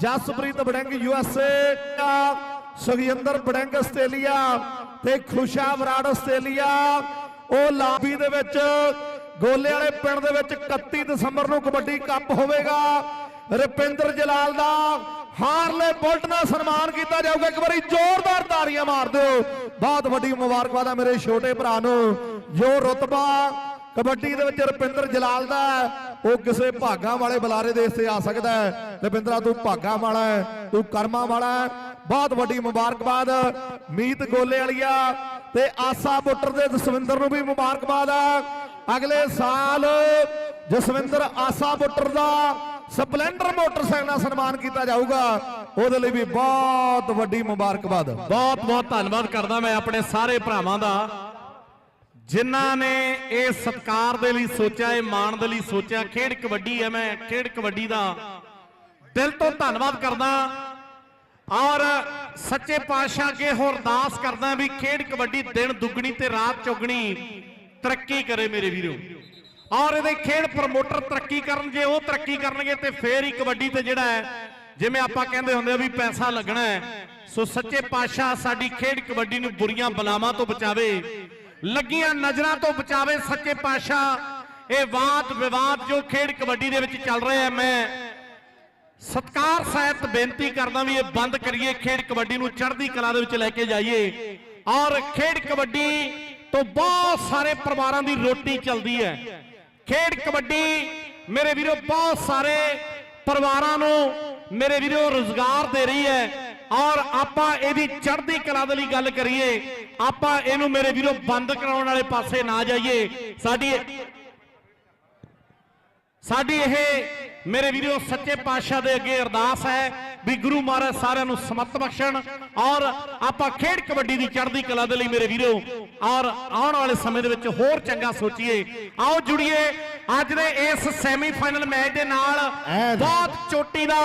Jaspreet Baring USA Sukhjinder Baring Australia ਤੇ Khusha Brar Australia. ਉਹ lobby ਦੇ ਵਿੱਚ ਗੋਲੇ ਵਾਲੇ ਪਿੰਡ ਦੇ ਵਿੱਚ 31 ਦਸੰਬਰ ਨੂੰ ਕਬੱਡੀ ਕੱਪ ਹੋਵੇਗਾ। ਰਪਿੰਦਰ ਜਲਾਲ ਦਾ ਹਾਰਲੇ ਬੁਲਟ ਨਾਲ ਸਨਮਾਨ ਕੀਤਾ ਜਾਊਗਾ। ਇੱਕ ਵਾਰੀ ਜ਼ੋਰਦਾਰ ਤਾੜੀਆਂ ਮਾਰ ਦਿਓ। ਬਹੁਤ ਵੱਡੀ ਮੁਬਾਰਕਬਾਦ ਆ ਮੇਰੇ ਛੋਟੇ ਭਰਾ ਨੂੰ। ਜੋ ਰਤਬਾ ਕਬੱਡੀ ਦੇ ਵਿੱਚ ਰੁਪਿੰਦਰ ਜਲਾਲ ਦਾ ਉਹ ਕਿਸੇ ਭਾਗਾ ਵਾਲੇ ਬੁਲਾਰੇ ਦੇ ਇੱਥੇ ਆ ਸਕਦਾ ਹੈ। ਰੁਪਿੰਦਰਾ, ਤੂੰ ਭਾਗਾ ਵਾਲਾ ਤੂੰ ਕਰਮਾ ਵਾਲਾ ਬਹੁਤ ਵੱਡੀ ਮੁਬਾਰਕਬਾਦ ਮੀਤ ਗੋਲੇ ਵਾਲੀਆ ਤੇ ਆਸਾ ਬੁੱਟਰ ਦੇ ਜਸਵਿੰਦਰ ਨੂੰ ਵੀ ਮੁਬਾਰਕਬਾਦ ਆ। ਅਗਲੇ ਸਾਲ ਜਸਵਿੰਦਰ ਆਸਾ ਬੁੱਟਰ ਦਾ ਸਪਲੈਂਡਰ ਮੋਟਰਸਾਈਕਲ ਨਾਲ ਸਨਮਾਨ ਕੀਤਾ ਜਾਊਗਾ। ਉਹਦੇ ਲਈ ਵੀ ਬਹੁਤ ਵੱਡੀ ਮੁਬਾਰਕਬਾਦ। ਬਹੁਤ ਬਹੁਤ ਧੰਨਵਾਦ ਕਰਦਾ ਮੈਂ ਆਪਣੇ ਸਾਰੇ ਭਰਾਵਾਂ ਦਾ, ਜਿਨ੍ਹਾਂ ਨੇ ਇਹ ਸਤਕਾਰ ਦੇ ਲਈ ਸੋਚਿਆ, ਇਹ ਮਾਣ ਦੇ ਲਈ ਸੋਚਿਆ। ਖੇਡ ਕਬੱਡੀ ਹੈ ਮੈਂ, ਖੇਡ ਕਬੱਡੀ ਦਾ ਦਿਲ ਤੋਂ ਧੰਨਵਾਦ ਕਰਦਾ। ਔਰ ਸੱਚੇ ਪਾਤਸ਼ਾਹ ਅੱਗੇ ਹੋਰ ਅਰਦਾਸ ਕਰਦਾ ਵੀ ਖੇਡ ਕਬੱਡੀ ਦਿਨ ਦੁੱਗਣੀ ਤੇ ਰਾਤ ਚੌਗਣੀ ਤਰੱਕੀ ਕਰੇ ਮੇਰੇ ਵੀਰੋ। ਔਰ ਇਹਦੇ ਖੇਡ ਪ੍ਰਮੋਟਰ ਤਰੱਕੀ ਕਰਨ, ਜੇ ਉਹ ਤਰੱਕੀ ਕਰਨਗੇ ਤੇ ਫੇਰ ਹੀ ਕਬੱਡੀ ਤੇ ਜਿਹੜਾ ਹੈ ਜਿਵੇਂ ਆਪਾਂ ਕਹਿੰਦੇ ਹੁੰਦੇ ਆ ਵੀ ਪੈਸਾ ਲੱਗਣਾ ਹੈ, ਸੋ ਸੱਚੇ ਪਾਤਸ਼ਾਹ ਸਾਡੀ ਖੇਡ ਕਬੱਡੀ ਨੂੰ ਬੁਰੀਆਂ ਬਲਾਵਾਂ ਤੋਂ ਬਚਾਵੇ, ਲੱਗੀਆਂ ਨਜ਼ਰਾਂ ਤੋਂ ਬਚਾਵੇ ਸੱਚੇ ਪਾਤਸ਼ਾਹ। ਇਹ ਵਾਦ ਵਿਵਾਦ ਜੋ ਖੇਡ ਕਬੱਡੀ ਦੇ ਵਿੱਚ ਚੱਲ ਰਿਹਾ ਹੈ, ਮੈਂ ਸਤਕਾਰ ਸਹਿਤ ਬੇਨਤੀ ਕਰਦਾ ਵੀ ਇਹ ਬੰਦ ਕਰੀਏ, ਖੇਡ ਕਬੱਡੀ ਨੂੰ ਚੜ੍ਹਦੀ ਕਲਾ ਦੇ ਵਿੱਚ ਲੈ ਕੇ ਜਾਈਏ। ਔਰ ਖੇਡ ਕਬੱਡੀ ਤੋਂ ਬਹੁਤ ਸਾਰੇ ਪਰਿਵਾਰਾਂ ਦੀ ਰੋਟੀ ਚੱਲਦੀ ਹੈ। ਖੇਡ ਕਬੱਡੀ ਮੇਰੇ ਵੀਰੋ, ਬਹੁਤ ਸਾਰੇ ਪਰਿਵਾਰਾਂ ਨੂੰ ਮੇਰੇ ਵੀਰੋ ਰੋਜ਼ਗਾਰ ਦੇ ਰਹੀ ਹੈ ਔਰ ਆਪਾਂ ਇਹਦੀ ਚੜ੍ਹਦੀ ਕਲਾ ਦੇ ਲਈ ਗੱਲ ਕਰੀਏ ਆਪਾਂ ਇਹਨੂੰ ਮੇਰੇ ਵੀਰੋ ਬੰਦ ਕਰਾਉਣ ਵਾਲੇ ਪਾਸੇ ਨਾ ਜਾਈਏ ਸਾਡੀ ਸਾਡੀ ਇਹ ਮੇਰੇ ਵੀਰੋ ਸੱਚੇ ਪਾਤਸ਼ਾਹ ਦੇ ਅੱਗੇ ਅਰਦਾਸ ਹੈ ਵੀ ਗੁਰੂ ਮਹਾਰਾਜ ਸਾਰਿਆਂ ਨੂੰ ਸਮਤ ਬਖਸ਼ਣ ਔਰ ਆਪਾਂ ਖੇਡ ਕਬੱਡੀ ਦੀ ਚੜ੍ਹਦੀ ਕਲਾ ਦੇ ਲਈ ਮੇਰੇ ਵੀਰੋ ਔਰ ਆਉਣ ਵਾਲੇ ਸਮੇਂ ਦੇ ਵਿੱਚ ਹੋਰ ਚੰਗਾ ਸੋਚੀਏ ਆਓ ਜੁੜੀਏ ਅੱਜ ਦੇ ਇਸ ਸੈਮੀਫਾਈਨਲ ਮੈਚ ਦੇ ਨਾਲ। ਬਹੁਤ ਚੋਟੀ ਦਾ